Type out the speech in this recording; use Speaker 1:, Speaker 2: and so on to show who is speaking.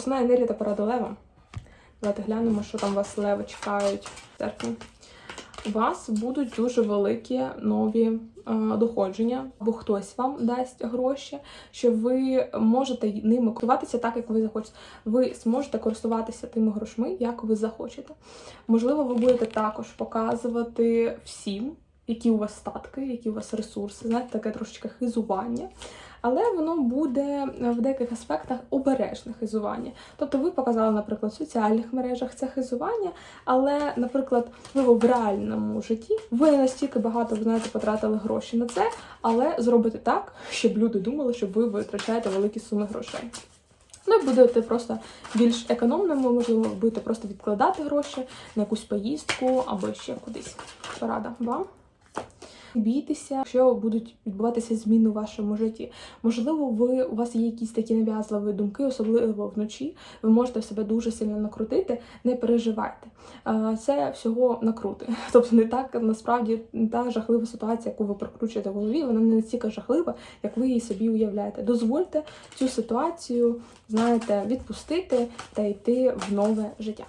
Speaker 1: Основна енергія та порада лева. Давайте глянемо, що там вас леви чекають в серпні. У вас будуть дуже великі нові е, доходження, або хтось вам дасть гроші, що ви можете ними користуватися так, як ви захочете. Ви зможете користуватися тими грошми, як ви захочете. Можливо, ви будете також показувати всім, які у вас статки, які у вас ресурси, знаєте, таке трошечки хизування. Але воно буде в деяких аспектах обережне хизування. Тобто ви показали, наприклад, в соціальних мережах це хизування, але, наприклад, ви в реальному житті ви не настільки багато знаєте, потратили гроші на це, але зробите так, щоб люди думали, що ви витрачаєте великі суми грошей. Ну будете просто більш економними, можливо, будете просто відкладати гроші на якусь поїздку або ще кудись. Порада вам. Бійтеся, що будуть відбуватися зміни у вашому житті. Можливо, ви у вас є якісь такі нав'язливі думки, особливо вночі. Ви можете себе дуже сильно накрутити. Не переживайте. Це всього накрути. Тобто не так насправді та жахлива ситуація, яку ви прокручуєте в голові, вона не настільки жахлива, як ви її собі уявляєте. Дозвольте цю ситуацію, знаєте, відпустити та йти в нове життя.